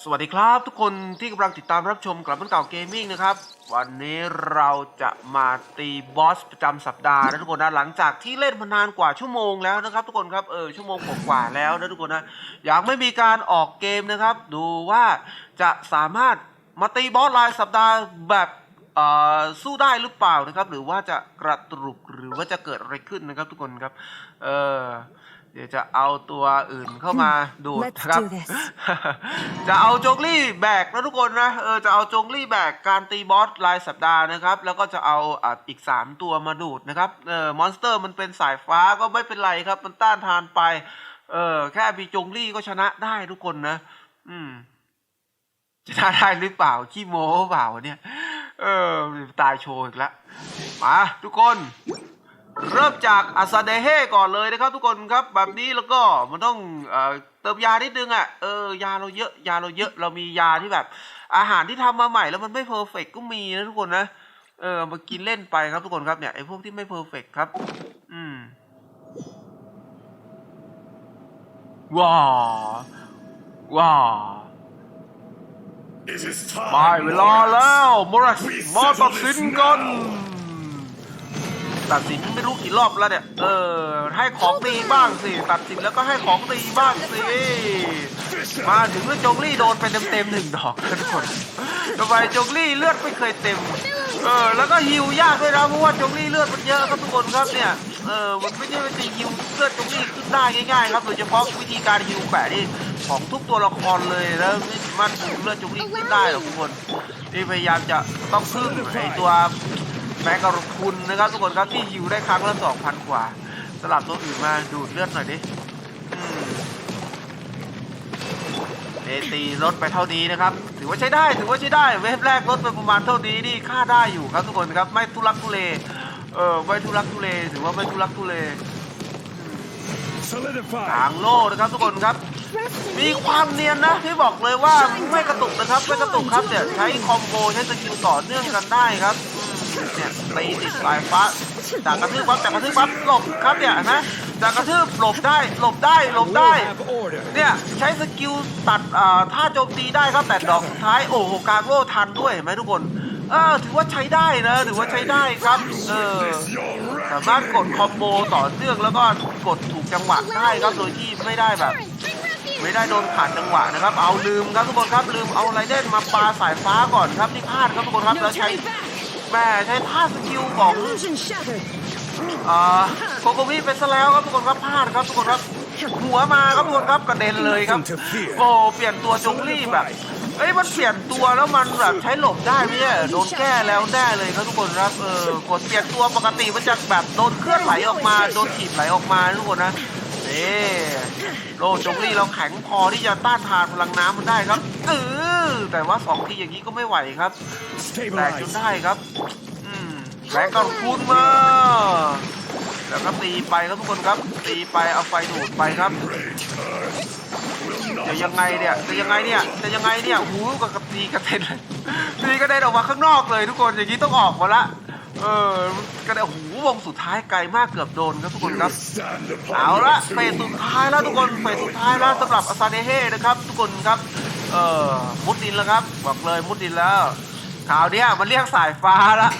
สวัสดีครับทุกคนที่กำลังติดตามรับชมกลับมันเก่าเกมมิ่งนะครับ วันนี้เราจะมาตีบอสประจำสัปดาห์นะทุกคนนะหลังจากที่เล่นมานานกว่าชั่วโมงแล้วนะครับทุกคนครับเออชั่วโมงกว่าแล้วนะทุกคนนะยังไม่มีการออกเกมนะครับ ดูว่าจะสามารถมาตีบอสรายสัปดาห์แบบอ่อสู้ได้หรือเปล่านะครับ หรือว่าจะกระตุกหรือว่าจะเกิดอะไรขึ้นนะครับ ทุกคนครับเออ เดี๋ยวจะเอาตัวอื่นเข้ามาดูด Let's นะครับ do this จะเอาจงลี่แบกนะทุกคนนะ เออ จะเอาจงลี่แบกการตีบอสรายสัปดาห์นะครับ แล้วก็จะเอาอะอีก 3 ตัวมาดูดนะครับ เออ มอนสเตอร์มันเป็นสายฟ้าก็ไม่เป็นไรครับ มันต้านทานไป เออ แค่มีจงลี่ก็ชนะได้ทุกคนนะ อืมชนะได้หรือเปล่า ขี้โม้เปล่าเนี่ย เออ ตายโชว์อีกแล้ว มาทุกคน เริ่มจากอาซาเดเฮก่อนเลยนะครับทุกคนครับแบบนี้แล้วก็มันต้องเอ่อเติมยานิดนึงอะเออยาเราเยอะยาเราเยอะเรามียาที่แบบ อาหารที่ทำมาใหม่แล้วมันไม่เพอร์เฟกก็มีนะทุกคนนะเออมากินเล่นไปครับทุกคนครับเนี่ยไอ้พวกที่ไม่เพอร์เฟกครับ อืมว้าวว้าว It is time. ได้เวลาแล้วมรัสมาตัดสินกัน ตัดสินไม่รู้กี่รอบแล้วเนี่ย เออ ให้ของดีบ้างสิ ตัดสินแล้วก็ให้ของดีบ้างสิ มาถึงเรื่อจงลี่โดนไปเต็มๆหนึ่งดอกทุกคนทำไมจงลี่เลือดไม่เคยเต็ม เออ แล้วก็ฮิวยากด้วยนะเพราะว่าจงลี่เลือดมันเยอะครับทุกคนครับเนี่ย เออ มันไม่ใช่ว่าจะฮิวเลือดจงลี่ขึ้นได้ง่ายๆครับโดยเฉพาะวิธีการฮิวแปะนี่ของทุกตัวละครเลยแล้วไม่สามารถฮิวเลือดจงลี่ขึ้นได้หรอกทุกคนนี่พยายามจะต้องพึ่งไอตัว แมกกาคุณนะครับทุกคนครับที่ฮิวได้ครั้งละสองพันกว่าสลับตัวอื่นมาดูดเลือดหน่อยดิอืมเอตีลดไปเท่านี้นะครับ ถือว่าใช้ได้ถือว่าใช้ได้ เวฟแรกลดไปประมาณเท่านี้นี่ค่าได้อยู่ครับทุกคนครับไม่ทุลักทุเลเออไม่ทุลักทุเลถือว่าไม่ทุลักทุเล Solidify. กลางโล่นะครับทุกคนครับ มีความเนียนนะที่บอกเลยว่าไม่กระตุกนะครับไม่กระตุกครับเนี่ยใช้คอมโบใช้สกิลต่อเนื่องกันได้ครับอืม เนี่ยตีติดสายฟ้าจากกระทืบปั๊บจากกระทืบปั๊บหลบครับเนี่ยนะจากกระทืบหลบได้หลบได้หลบได้ เนี่ยใช้สกิลตัดอ่าท่าโจมตีได้ครับแต่ดอกสุดท้ายโอ้โหกางโล่ทันด้วยเห็นไหมทุกคนเออถือว่าใช้ได้นะถือว่าใช้ได้ครับเออสามารถกดคอมโบต่อเนื่องแล้วก็กดถูกจังหวะได้ครับโดยที่ไม่ได้แบบ ไม่ได้โดนขาดจังหวะนะครับ เอาลืมครับทุกคนครับลืมเอาไรเดนมาปาสายฟ้าก่อนครับนี่พลาดครับทุกคนครับแล้วใช้ แม่ใช้ท่าสกิลของ Illusion shattered. อ่าโคโคมิไปซะแล้วครับทุกคนครับพลาดครับทุกคนครับหัวมาครับทุกคนครับกระเด็นเลยครับโอ้เปลี่ยนตัวจงรีบแบบเอ้ยมันเปลี่ยนตัวแล้วมันแบบใช้หลบได้ไหมเนี่ยโดนแก้แล้วแน่เลยครับทุกคนครับเออกดเปลี่ยนตัวปกติมันจะแบบโดนเคลื่อนไหลออกมาโดนถีบไหลออกมาทุกคนนะนี่โลจงรีเราแข็งพอที่จะต้านทานพลังน้ำมันได้ครับเออ แต่ว่าสองทีอย่างนี้ก็ไม่ไหวครับแตกจนได้ครับอืมแรงก็คูณมาแล้วก็ตีไปครับทุกคนครับ ตีไปเอาไฟดูดไปครับจะยังไงเนี่ยจะยังไงเนี่ยจะยังไงเนี่ยหูกับกระตีกระเด็นเลยตีกระเด็นออกมาข้างนอกเลยทุกคนอย่างนี้ต้องออกมาละเออกระเด็นหูวงสุดท้ายไกลมากเกือบโดนครับทุกคนครับเอาละเฟสสุดท้ายแล้วทุกคนเฟสสุดท้ายแล้วสำหรับอาซาเดเฮนะครับ ทุกคนครับ เออ มุดดินแล้วครับ บอกเลยมุดดินแล้วข่าวเนี้ยมันเรียกสายฟ้าละ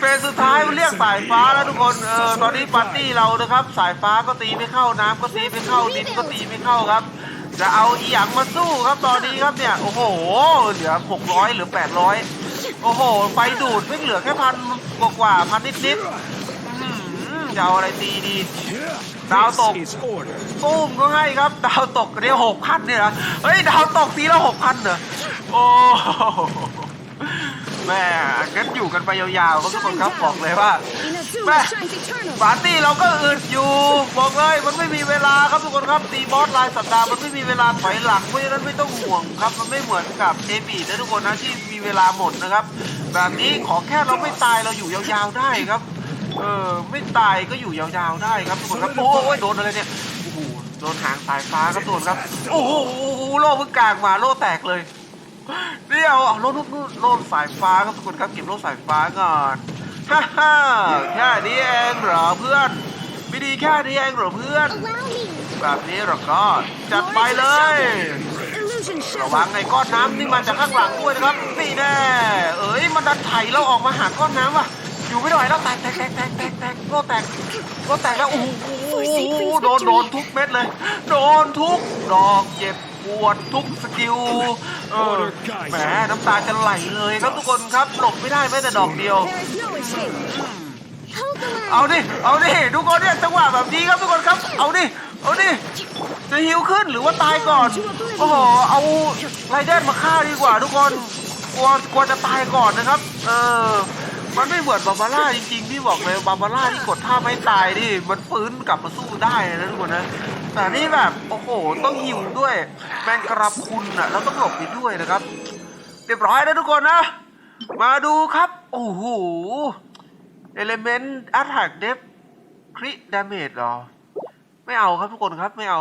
เฟสสุดท้ายมันเรียกสายฟ้าแล้วทุกคนเออตอนนี้ปาร์ตี้เรานะครับ สายฟ้าก็ตีไม่เข้าน้ำก็ตีไม่เข้าดินก็ตีไม่เข้าครับ จะเอาอีหยังมาสู้ครับตอนนี้ครับเนี่ยโอ้โหเหลือ600เหลือ800โอ้โหไฟดูดไม่เหลือแค่พันกว่าพันนิดๆอื้อหือ จะเอาอะไรตีดี ดาวตก This is order. ตุ้มก็ให้ครับ ดาวตกเรียหกพันเนี่ยนะเฮ้ย ดาวตกทีละหกพันเหรอ โอ้แม่งั้นอยู่กันไปยาวๆครับทุกคนครับบอกเลยว่า Inazuma Bah. shines eternal. ปาร์ตี้เราก็อึดอยู่ บอกเลยมันไม่มีเวลาครับทุกคนครับตีบอสรายสัปดาห์มันไม่มีเวลาถอยหลังเพราะฉะนั้นไม่ต้องห่วงครับ มันไม่เหมือนกับเอบีนะทุกคนนะที่มีเวลาหมดนะครับ แบบนี้ขอแค่เราไม่ตายเราอยู่ยาวๆได้ครับ เออไม่ตายก็อยู่ยาวๆได้ครับทุกคนครับโอ้ยโดนอะไรเนี่ยโอ้โหโดนหางสายฟ้าครับทุกคนครับโอ้โหโล่เพิ่งกลางมาโล่แตกเลยเดี๋ยวเอาโล่ลูกโล่สายฟ้าครับทุกคนครับเก็บโล่สายฟ้าก่อนฮ่าฮ่าแค่นี้เองเหรอเพื่อนไม่ดีแค่นี้เองเหรอเพื่อน Allow me. แบบนี้เราก็จัดไปเลย Illusion shattered. ระวังไอ้ก้อนน้ำที่มาจากข้างหลังด้วยนะครับนี่แน่เอ้ยมันดันไถเราออกมาหาก้อนน้ำว่ะ อยู่ไม่ไหวแล้วแตกแตกแตกแตกแตกแตกโลแตกโลแตกแล้วโอ้โหโดนโดนทุกเม็ดเลย โดนทุกดอกเจ็บปวดทุกสกิลเออแหมน้ำตาจะไหลเลยครับทุกคนครับหลบไม่ได้แม้แต่ดอกเดียว There is no escape. Hold the line. เอาดิเอาดิทุกคนเนี่ยจังหวะแบบนี้ครับทุกคนครับ เอาดิเอาดิจะฮิวขึ้นหรือว่าตายก่อนโอ้โหเอาไรเดนมาฆ่าดีกว่าทุกคนกลัวกลัวจะตายก่อนนะครับ เออ มันไม่เหมือนบาบาร่าจริงๆพี่บอกเลยบาบาร่าที่กดท่าไม่ตายดิมันฟื้นกลับมาสู้ได้นะทุกคนนะแต่นี่แบบโอ้โหต้องฮิวด้วยแมงกระพรุนอะแล้วต้องหลบไปด้วยนะครับ เรียบร้อยแล้วทุกคนนะ มาดูครับโอ้โห Element Attack Depth Crit Damage เหรอ ไม่เอาครับทุกคนครับไม่เอา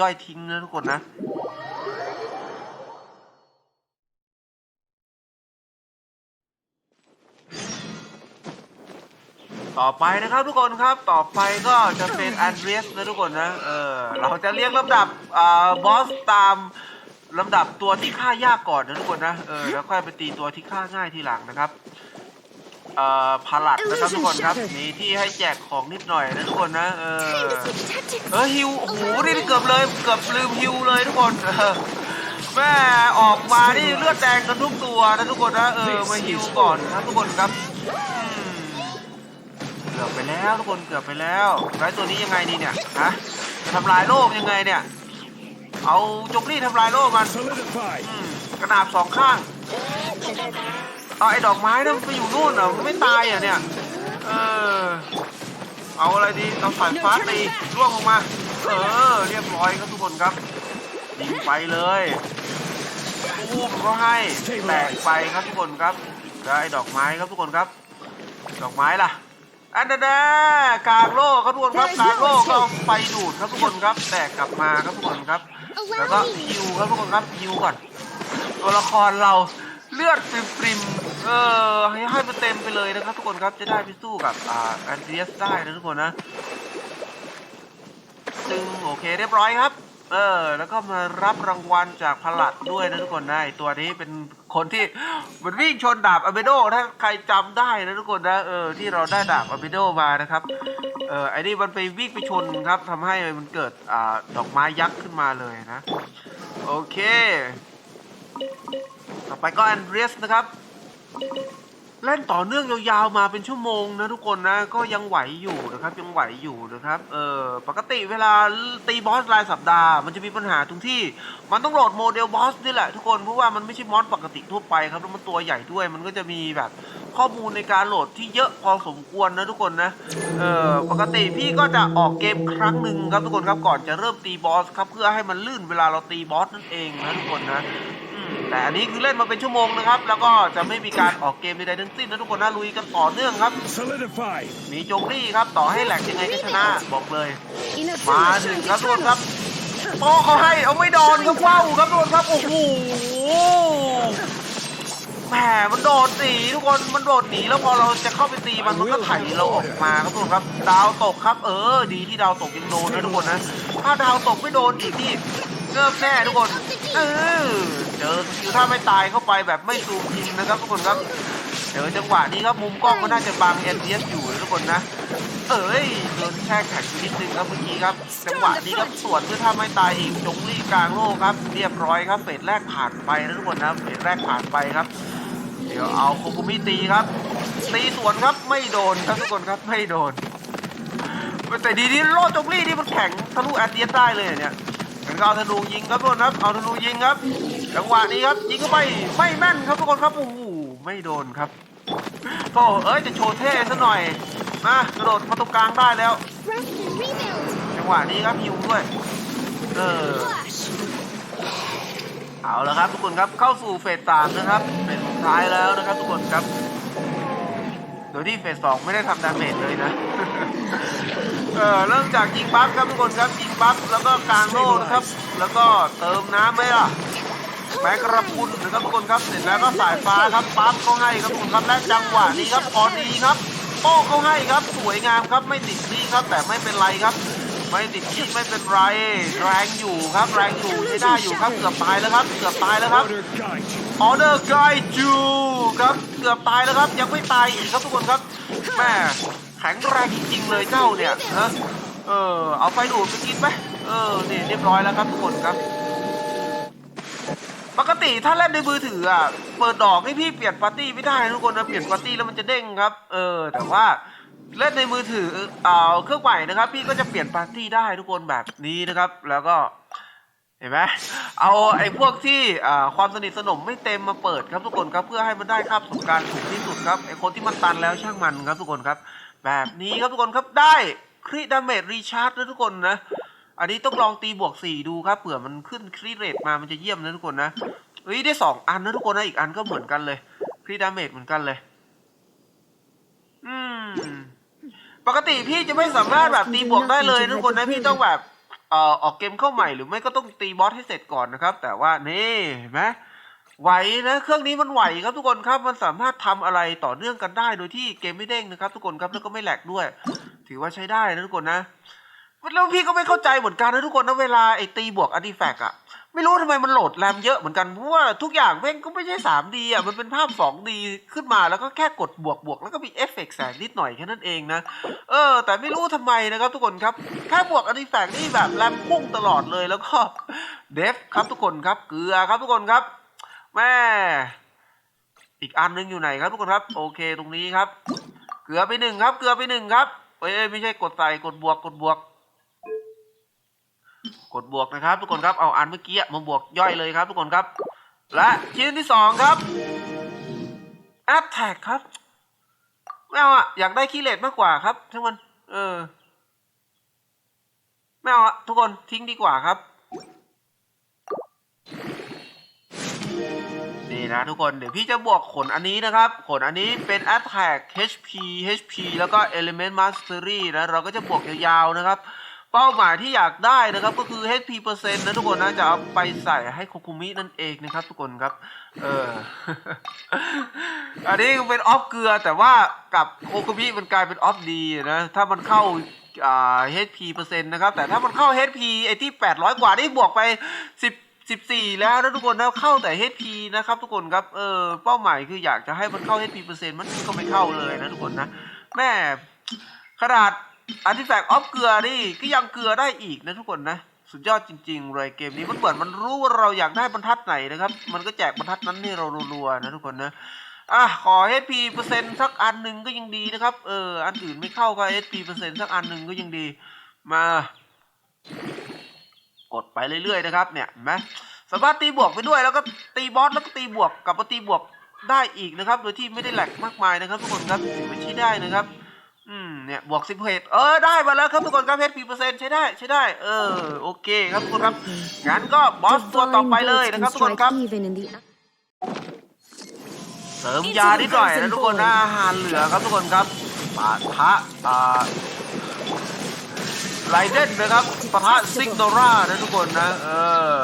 ย่อยทิ้งนะทุกคนนะ ต่อไปนะครับทุกคนครับต่อไปก็จะเป็นอันเดรสนะทุกคนนะเออเราจะเรียงลำดับอ่าบอสตามลำดับตัวที่ฆ่ายากก่อนนะทุกคนนะเออแล้วค่อยไปตีตัวที่ฆ่าง่ายทีหลังนะครับเอ่อพาลัดนะครับทุกคนครับมีที่ให้แจกของนิดหน่อยนะทุกคนนะเออ Time to switch tactics. เออฮิวโอ้โหนี่เกือบเลยเกือบลืมฮิวเลยทุกคนเออแม่ออกมานี่เลือดแดงกันทุกตัวนะทุกคนนะเออมาฮิวก่อนนะทุกคนครับอืมเกือบไปแล้วทุกคนเกือบไปแล้วไอ้ตัวนี้ยังไงดีเนี่ยฮะจะทำลายโลกยังไงเนี่ย เอาจกนี่ทำลายโลกมันกระดาบสองข้างเอาไอ้ดอกไม้นั่นไปอยู่นู่นเหรอมันไม่ตายเหรอะเนี่ยเออเอาอะไรดีเอาสายฟ้าตีร่วงลงมาเออเรียบร้อยครับทุกคนครับยิงไปเลยปุ้มก็ให้แตกไปครับทุกคนครับไอ้ดอกไม้ครับทุกคนครับ ดอกไม้ล่ะ อันนั้นนะกลางโลกครับทุกคนครับกลางโลกก็เอาไฟดูดครับทุกคนครับแตกกลับมาครับทุกคนครับ แล้วก็ฮิวครับทุกคนครับฮิวก่อนตัวละครเราเลือดปริมๆเออให้ให้มันเต็มไปเลยนะครับทุกคนครับจะได้ไปสู้กับอ่าแอนเดรียสได้นะทุกคนนะซึ่งโอเคเรียบร้อยครับ เออ แล้วก็มารับรางวัลจากพลัดด้วยนะทุกคนนะไอ้ตัวนี้เป็นคนที่มันวิ่งชนดาบอเบโดถ้าใครจำได้นะทุกคนนะเออที่เราได้ดาบอเบโดมานะครับเออไอ้นี่มันไปวิ่งไปชนครับทำให้มันเกิดอ่าดอกไม้ยักษ์ขึ้นมาเลยนะ โอเค ต่อไปก็แอนเดรียสนะครับ เล่นต่อเนื่องยาวๆมาเป็นชั่วโมงนะทุกคนนะก็ยังไหวอยู่นะครับยังไหวอยู่นะครับเออปกติเวลาตีบอสรายสัปดาห์ มันจะมีปัญหาตรงที่ มันต้องโหลดโมเดลบอสนี่แหละทุกคนเพราะว่ามันไม่ใช่มอสปกติทั่วไปครับแล้วมันตัวใหญ่ด้วยมันก็จะมีแบบข้อมูลในการโหลดที่เยอะพอสมควรนะทุกคนนะเออปกติพี่ก็จะออกเกมครั้งหนึ่งครับทุกคนครับก่อนจะเริ่มตีบอสครับเพื่อให้มันลื่นเวลาเราตีบอสนั่นเองนะทุกคนนะ แต่อันนี้คือเล่นมาเป็นชั่วโมงนะครับ แล้วก็จะไม่มีการออกเกมใดๆทั้งสิ้นนะทุกคนนะลุยกันต่อเนื่องครับ Solidified. มีจงลี่ครับต่อให้แหลกยังไงก็ชนะบอกเลย Enough มา time. ถึงครับทุกคนครับโป้เขาให้เอาไม่โดนครับว้าวครับทุกคนครับโอ้โหแหมมันโดดหนีทุกคนมันโดดหนีแล้วพอเราจะเข้าไปตีมันมันก็ไถเราออกมาครับทุกคนครับ ดาวตกครับ เออ ดีที่ดาวตกยังโดนนะทุกคนนะถ้าดาวตกไม่โดนอีกนี่ เริ่มแน่ทุกคนเออเจอสกิลถ้าไม่ตายเข้าไปแบบไม่ซูมยิงนะครับทุกคนครับเดี๋ยวจังหวะนี้ครับมุมกล้องก็น่าจะบังเอ็นเอสอยู่นะทุกคนนะ เอ้ยโดนแช่แข็งนิดนึงครับเมื่อกี้ครับ จังหวะนี้ครับสวนเพื่อถ้าไม่ตายอีกจงรีกลางโลกครับ เรียบร้อยครับเฟสแรกผ่านไปนะทุกคนนะเฟสแรกผ่านไปครับ เดี๋ยวเอาโคคุมิตีครับตีสวนครับไม่โดนครับทุกคนครับไม่โดนแต่ดีที่โลจงรีนี่มันแข็งทะลุแอดเดียสได้เลยเนี่ย ก็เอาธนูยิงครับทุกคนครับเอาธนูยิงครับ จังหวะนี้ครับยิงเข้าไปไม่แม่นครับทุกคนครับโอ้โหไม่โดนครับโอ้เอ้ยจะโชว์เท่ซะหน่อยมากระโดดมาตรงกลางได้แล้ว จังหวะนี้ครับฮิวด้วยเออเอาละครับทุกคนครับเข้าสู่เฟสสามนะครับเฟสสุดท้ายแล้วนะครับทุกคนครับ โดยที่เฟสสองไม่ได้ทำดาเมจเลยนะ เออเริ่มจากยิงบัฟครับทุกคนครับยิงบัฟแล้วก็กางโล่นะครับ แล้วก็เติมน้ำไหมล่ะแม้กระพุนนะครับทุกคนครับเสร็จแล้วก็สายฟ้าครับปั๊บก็ให้ครับทุกคนครับและจังหวะนี้ครับพอดีครับโป้เขาให้ครับสวยงามครับไม่ติดนี่ครับแต่ไม่เป็นไรครับ ไม่ติดที่ไม่เป็นไร แรงอยู่ครับ แรงอยู่ใช้ได้อยู่ครับเกือบตายแล้วครับเกือบตายแล้วครับ Order guide. ออเดอร์ไกจูครับเกือบตายแล้วครับ ยังไม่ตายอีกครับทุกคนครับแม่แข็งแรงจริงๆเลยเจ้าเนี่ยนะเออเอาไฟดูดไปกินไหมเออนี่เรียบร้อยแล้วครับทุกคนครับ ปกติถ้าเล่นในมือถืออะเปิดดอกให้พี่เปลี่ยนปาร์ตี้ไม่ได้ทุกคนนะเปลี่ยนปาร์ตี้แล้วมันจะเด้งครับ เออแต่ว่า เล่นในมือถือเอาเครื่องใหม่นะครับ พี่ก็จะเปลี่ยนปาร์ตี้ได้ทุกคนแบบนี้นะครับ แล้วก็เห็นไหมเอาไอ้พวกที่อ่าความสนิทสนมไม่เต็มมาเปิดครับทุกคนครับเพื่อให้มันได้ค่าประสบการณ์สูงที่สุดครับไอ้คนที่มันตันแล้วช่างมันครับทุกคนครับ แบบนี้ครับทุกคนครับได้คริดาเมจรีชาร์จนะทุกคนนะอันนี้ต้องลองตีบวกสี่ดูครับเผื่อมันขึ้นคริเรทมามันจะเยี่ยมนะทุกคนนะเฮ้ยได้สองอันนะทุกคนนะอีกอันก็เหมือนกันเลยคริดาเมจเหมือนกันเลย อืม ปกติพี่จะไม่สามารถแบบตีบวกได้เลยนะทุกคนนะพี่ต้องแบบเอ่อออกเกมเข้าใหม่หรือไม่ก็ต้องตีบอสให้เสร็จก่อนนะครับ แต่ว่านี่เห็นไหมไหวนะเครื่องนี้มันไหวครับทุกคนครับมันสามารถทำอะไรต่อเนื่องกันได้โดยที่เกมไม่เด้งนะครับ ทุกคนครับแล้วก็ไม่แหลกด้วย ถือว่าใช้ได้นะทุกคนนะแล้วพี่ก็ไม่เข้าใจเหมือนกันนะทุกคนนะเวลาไอ้ตีบวกอาร์ติแฟกอะ ไม่รู้ทำไมมันโหลดแรมเยอะเหมือนกันเพราะว่าทุกอย่างแม่งก็ไม่ใช่ 3D อะมันเป็นภาพ 2D ขึ้นมาแล้วก็แค่กดบวกบวกแล้วก็มีเอฟเฟกต์แสงนิดหน่อยแค่นั้นเองนะ เออ แต่ไม่รู้ทำไมนะครับทุกคนครับแค่บวกอาร์ติแฟกต์นี่แบบแรมพุ่งตลอดเลยแล้วก็เดฟครับทุกคนครับเกลือครับทุกคนครับแม่อีกอันหนึงอยู่ไหนครับทุกคนครับ โอเคตรงนี้ครับ เกลือไปหนึ่งครับ เกลือไปหนึ่งครับเอ้ยไม่ใช่กดใส่กดบวกกดบวก กดบวกนะครับ ทุกคนครับเอาอันเมื่อกี้มาบวกย่อยเลยครับ ทุกคนครับ และชิ้นที่สองครับ Attack ครับไม่เอาอะอยากได้คีเลตมากกว่าครับทั้งมันเออไม่เอาอะทุกคนทิ้งดีกว่าครับนี่นะทุกคนเดี๋ยวพี่จะบวกขนอันนี้นะครับ ขนอันนี้เป็น Attack HP HP แล้วก็ Element Mastery นะเราก็จะบวกยาวๆนะครับ เป้าหมายที่อยากได้นะครับก็คือ HP เปอร์เซ็นต์นะทุกคนนะจะเอาไปใส่ให้โคคุมินั่นเองนะครับ ทุกคนครับเอออันนี้เป็นออฟเกลือแต่ว่ากับโคคุมิมันกลายเป็นออฟดีนะถ้ามันเข้าอ่า HP เปอร์เซ็นต์นะครับแต่ถ้ามันเข้า HP ไอที่800 กว่านี่บวกไป 10 14 แล้วนะทุกคนนะเข้าแต่ HP นะครับ ทุกคนครับเออเป้าหมายคืออยากจะให้มันเข้า HP เปอร์เซ็นต์มันก็ไม่เข้าเลยนะทุกคนนะแม่ขนาด อาร์ติแฟกต์ออฟเกลือนี่ก็ยังเกลือได้อีกนะทุกคนนะ สุดยอดจริงๆเลยเกมนี้มันเหมือนมันรู้ว่าเราอยากได้บรรทัดไหนนะครับ มันก็แจกบรรทัดนั้นให้เรารัวๆนะทุกคนนะอะขอ HP เปอร์เซ็นต์สักอันหนึ่งก็ยังดีนะครับ เออ อันอื่นไม่เข้าก็ HP เปอร์เซ็นต์สักอันหนึ่งก็ยังดี มา กดไปเรื่อยๆนะครับ เนี่ยเห็นไหมสามารถตีบวกไปด้วยแล้วก็ตีบอสแล้วก็ตีบวกกลับมาตีบวกได้อีกนะครับ โดยที่ไม่ได้แหลกมากมายนะครับ ทุกคนครับถือว่าใช้ได้นะครับ อืมเนี่ยบวกสิบเหตุเออได้มาแล้วครับทุกคนครับเพชรปีเปอร์เซ็นต์ใช้ได้ใช้ได้ เออโอเคครับทุกคนครับงั้นก็บอสตัวต่อไปเลยนะครับทุกคนครับ even in the เสริมยานิดหน่อยนะทุกคนนะอาหารเหลือครับทุกคนครับปะทะอ่าไลเดนนะครับปะทะซิกโดรานะทุกคนนะเออ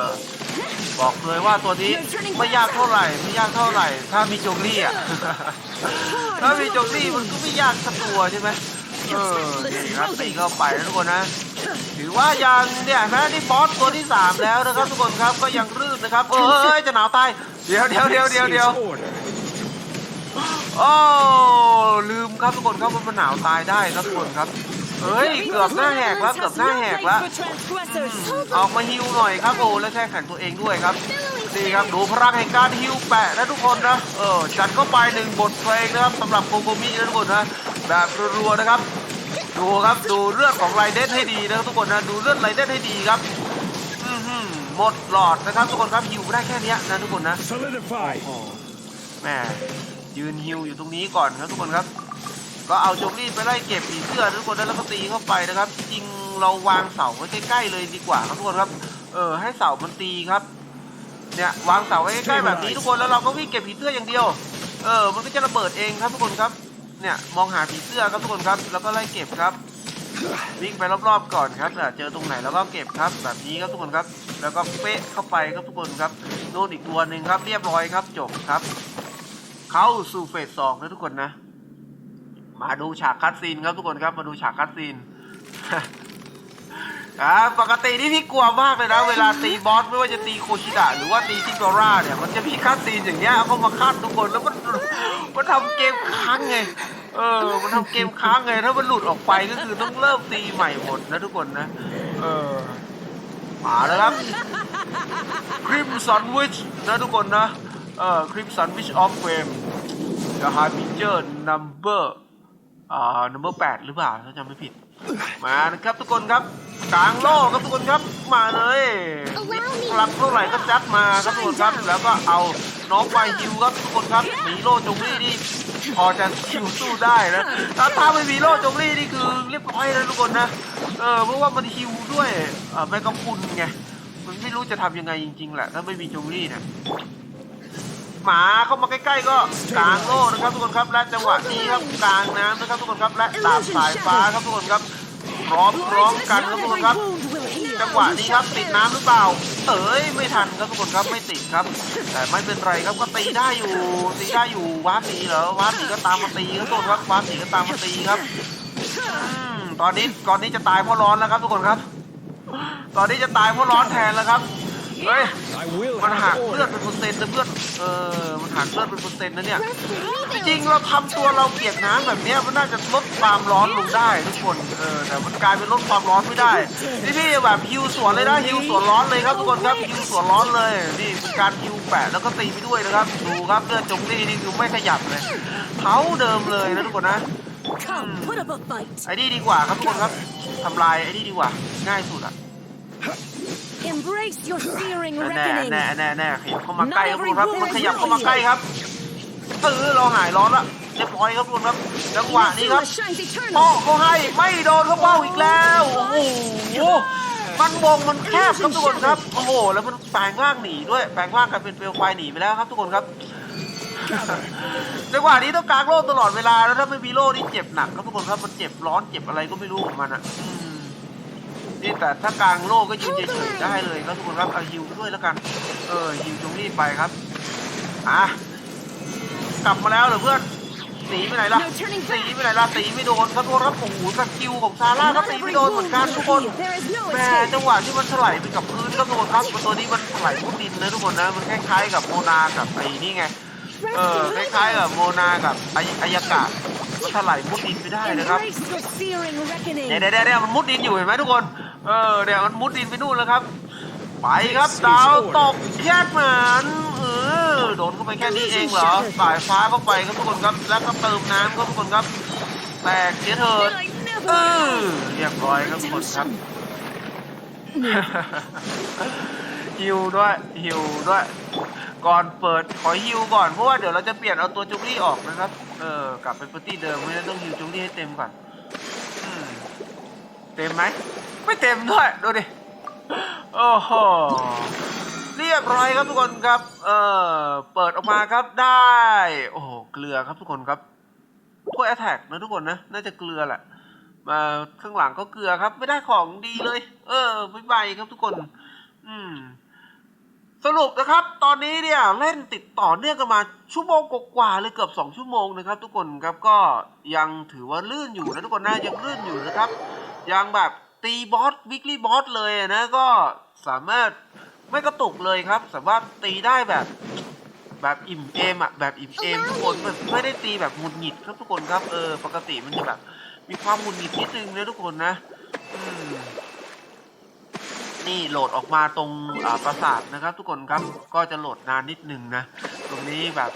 บอกเลยว่าตัวนี้ไม่ยากเท่าไหร่ไม่ยากเท่าไหร่ ถ้ามีโจงลี่อะถ้ามีโจงลี่มันก็ไม่ยากสักตัวใช่ไหมเออนี่ครับตีเข้าไปนะทุกคนนะถือว่ายังเนี่ยนะนี่บอสตัวที่สามแล้วนะครับทุกคนครับก็ยังรื่นนะครับเอ้ยจะหนาวตายเดี๋ยวเดี๋ยวเดี๋ยวเดี๋ยวเดี๋ยว It's order. โอ้ลืมครับทุกคนครับว่ามันหนาวตายได้ครับทุกคนครับ เฮ้ย เกือบหน้าแหกแล้วเกือบหน้าแหกแล้วออกมาฮิวหน่อยครับโอ้และแช่แข็งตัวเองด้วยครับนี่ครับดูพลังแห่งการฮิวแปะนะทุกคนนะเออจัดเข้าไปหนึ่งบทเพลงนะครับสำหรับโกโกมินะทุกคนนะแบบรัวๆนะครับดูครับดูเลือดของไรเดนให้ดีนะครับทุกคนนะดูเลือดไรเดนให้ดีครับอื้อหือหมดหลอดนะครับทุกคนครับฮิวได้แค่เนี้ยนะทุกคนนะ Solidify. โอ้แม่ยืนฮิวอยู่ตรงนี้ก่อนครับทุกคนครับ ก็เอาโจงลี่ไปไล่เก็บผีเสื้อทุกคนแล้วก็ตีเข้าไปนะครับจริงเราวางเสาไว้ใกล้ๆเลยดีกว่าครับทุกคนครับ เออให้เสามันตีครับ เนี่ยวางเสาไว้ใกล้ๆแบบนี้ทุกคนแล้วเราก็วิ่งเก็บผีเสื้ออย่างเดียว เออ มันก็จะระเบิดเองครับทุกคนครับ เนี่ยมองหาผีเสื้อครับทุกคนครับ แล้วก็ไล่เก็บครับ วิ่งไปรอบๆก่อนครับอะเจอตรงไหนแล้วก็เก็บครับ แบบนี้ครับทุกคนครับ แล้วก็เป๊ะเข้าไปครับทุกคนครับโดนอีกตัวหนึ่งครับ เรียบร้อยครับจบครับ เข้าสู่เฟสสองนะทุกคนนะ มาดูฉากคัดซีนครับทุกคนครับมาดูฉากคัดซีนอ่าปกตินี่พี่กลัวมากเลยนะเวลาตีบอสไม่ว่าจะตีโคชิดะหรือว่าตีทิกร่าเนี่ยมันจะมีคัดซีนอย่างเงี้ยเอาเข้ามาคัดทุกคนแล้วมันมันทำเกมค้างไงเออ มันทำเกมค้างไงถ้ามันหลุดออกไปก็คือต้องเริ่มตีใหม่หมดนะทุกคนนะ เออมาแล้วครับ Crimson Witch นะทุกคนนะ เอ่อ Crimson Witch of Fame The Harbinger Number อ่า number 8หรือเปล่าถ้าจำไม่ผิด มานะครับทุกคนครับกลางโลกครับทุกคนครับมาเลยพลังเท่าไหร่ก็จัดมาครับทุกคนครับ แล้วก็เอาน้องไวฮิวครับทุกคนครับมีโลจงลี่นี่พอจะฮิวสู้ได้นะถ้าถ้าไม่มีโลจงลี่นี่คือเรียบร้อยแล้วทุกคนนะเออเพราะว่ามันฮิวด้วยเอ่อแมกกาพุนไงมันไม่รู้จะทำยังไงจริงๆแหละถ้าไม่มีจงลี่เนี่ย หมาเข้ามาใกล้ๆก็กลางโลกนะครับทุกคนครับและจังหวะนี้ครับกลางน้ำนะครับทุกคนครับและดาบสายฟ้าครับทุกคนครับพร้อมพร้อมกันครับทุกคนครับจังหวะนี้ครับติดน้ำหรือเปล่า เอ้ยไม่ทันครับทุกคนครับไม่ติดครับ แต่ไม่เป็นไรครับก็ตีได้อยู่ตีได้อยู่วาร์ปหนีเหรอวาร์ปหนีก็ตามมาตีครับทุกคนครับวาร์ปหนีก็ตามมาตีครับตอนนี้ตอนนี้จะตายเพราะร้อนแล้วครับทุกคนครับ ตอนนี้จะตายเพราะร้อนแทนแล้วครับ เฮ้ย I will มันหัก have เลือด order. เป็นเปอร์เซ็นต์นะเพื่อน เออ มันหักเลือดเป็นเปอร์เซ็นต์นะเนี่ย Press the จริง rebuild. ๆเราทำตัวเราเปียกน้ำแบบเนี้ยมันน่าจะลดความร้อนลงได้ทุกคน เออ แต่มันกลายเป็นลดความร้อนไม่ได้นี่พี่แบบฮิวสวนเลยนะฮิวสวนร้อนเลยครับทุกคนครับฮิวสวนร้อนเลย นี่เป็นการฮิวแปะแล้วก็ตีไปด้วยนะครับ ดูครับเลือดจงนี่นี่คือไม่ขยับเลยเท้าเดิมเลยนะทุกคนนะ Come, put up a fight. ไอ้นี่ดีกว่าครับทุกคนครับทำลายไอ้นี่ดีกว่าง่ายสุดอะ Embrace your searing แน่ reckoning. แน่แน่แน่ขยับเข้ามาใกล้ครับทุกคนครับมันขยับเข้ามาใกล้ครับเออเราหายร้อนละเรียบร้อยครับทุกคนครับจังหวะนี้ครับ Enough shines โอ้ eternal. เขาให้ไม่โดนเขาเป้าอีกแล้วโอ้โหมันวงมันแคบครับทุกคนครับ โอ้โห แล้วมันแปลงร่างหนีด้วย แปลงร่างกลายเป็นเปลวไฟหนีไปแล้วครับ ทุกคนครับจังหวะนี้ต้องกางโล่ตลอดเวลาแล้วถ้าไม่มีโล่นี่เจ็บหนักครับทุกคนครับมันเจ็บร้อนเจ็บอะไรก็ไม่รู้ของมันอะอืม นี่แต่ถ้ากลางโล่ก็ยืนเฉยๆได้เลยครับทุกคนครับเอาฮิวด้วยแล้วกัน เออฮิวตรงนี้ไปครับอะกลับมาแล้วเหรอเพื่อนหนีไปไหนล่ะ No turning ตีไปไหนล่ะตีไม่โดนครับทุกคนครับโอ้โหสกิลของซาร่าก็ตีไม่โดนเหมือนกันทุกคนแม่จังหวะที่มันถลายไปกับพื้นครับทุกคนครับตัวนี้มันถลายมุดดินนะทุกคนนะมันคล้ายๆกับโมนากับไอ้นี่ไงเออคล้ายๆกับโมนากับอายายากะมันถลายมุดดินไปได้นะครับเนี่ยเนี่ยเนี่ยมันมุดดินอยู่เห็นไหมทุกคน เออเนี่ยมันมุดดินไปนู่นแล้วครับ ไปครับดาวตกแยกเหมือนเออโดนเข้าไปแค่นี้เองเหรอสายฟ้าเข้าไปครับทุกคนครับ แล้วก็เติมน้ำครับทุกคนครับ แตกเสียเถิด Did I เอ never อเรียบร้อยครับทุกคนครับฮิวด้วยฮิวด้วย ก่อนเปิดขอฮิวก่อนเพราะว่าเดี๋ยวเราจะเปลี่ยนเอาตัวจุกลี่ออกนะครับ เออกลับไปปตี้เดิมไม่งั้นต้องฮิวจุกลี่ให้เต็มก่อนอืมเต็มไหม ไม่เต็มด้วย ดูดิ โอ้โห เรียบร้อยครับทุกคนครับ เออเปิดออกมาครับได้ โอ้โห เกลือครับทุกคนครับถ้วยแอทแทกนะทุกคนนะ น่าจะเกลือแหละ มาข้างหลังก็เกลือครับ ไม่ได้ของดีเลย เออไม่ใบครับทุกคน อืมสรุปนะครับ ตอนนี้เนี่ยเล่นติดต่อเนื่องกันมาชั่วโมงกว่าๆเลยเกือบสองชั่วโมงนะครับ ทุกคนครับก็ยังถือว่าลื่นอยู่นะทุกคนนะยังลื่นอยู่นะครับ ยังแบบ ตีบอสวิกลี่บอสเลยนะก็สามารถไม่กระตุกเลยครับ สามารถตีได้แบบแบบอิ่มเอมอะแบบอิ่มเอมทุกคนแบบไม่ได้ตีแบบหงุดหงิดครับทุกคนครับเออปกติมันจะแบบมีความหงุดหงิดนิดนึงนะทุกคนนะอืมนี่โหลดออกมาตรงอ่าปราสาทนะครับ ทุกคนครับก็จะโหลดนานนิดนึงนะ ตรงนี้แบบ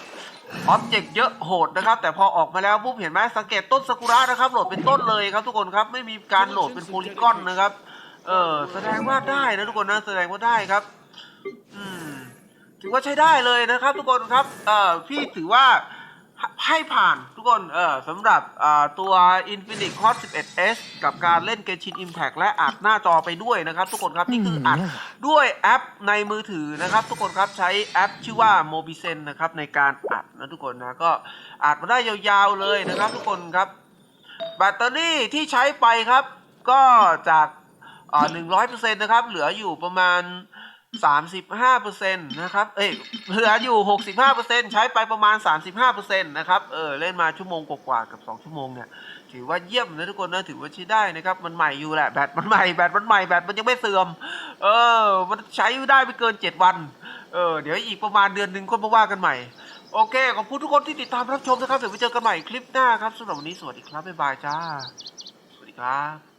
ออบเจกต์เยอะโหดนะครับ แต่พอออกมาแล้วปุ๊บเห็นไหมสังเกตต้นซากุระนะครับ โหลดเป็นต้นเลยครับ ทุกคนครับไม่มีการโหลดเป็นโพลีกอนนะครับ เออแสดงว่าได้นะทุกคนนะแสดงว่าได้ครับ อืมถือว่าใช้ได้เลยนะครับ ทุกคนครับ เออพี่ถือว่า ให้ผ่านทุกคนเออสำหรับอ่าตัว Infinite Cross 11S กับการเล่น Genshin Impact และอัดหน้าจอไปด้วยนะครับ ทุกคนครับนี่คืออัดด้วยแอปในมือถือนะครับ ทุกคนครับใช้แอปชื่อว่า Mobisen นะครับในการอัดนะทุกคนนะก็อัดมาได้ยาวๆเลยนะครับ ทุกคนครับแบตเตอรี่ที่ใช้ไปครับ ก็จากหนึ่งร้อยเปอร์เซ็นต์นะครับเหลืออยู่ประมาณ 35%นตนะครับ เอ้ยเหลืออยู่65%ใช้ไปประมาณ35%นตนะครับ เออ เล่นมาชั่วโมงกว่าๆกับ2ชั่วโมงเนี่ย ถือว่าเยี่ยมนะทุกคนนะ ถือว่าใช้ได้นะครับ มันใหม่อยู่แหละ แบตมันใหม่ แบตมันใหม่ แบตมันยังไม่เสื่อม เออ มันใช้ได้ไม่เกิน7วัน เออ เดี๋ยวอีกประมาณเดือนหนึ่งก็มาว่ากันใหม่ โอเค ขอบคุณทุกคนที่ติดตามรับชมนะครับ เดี๋ยวไปเจอกันใหม่คลิปหน้าครับสำหรับวันนี้สวัสดีครับ บ๊ายบายจ้า สวัสดีครับ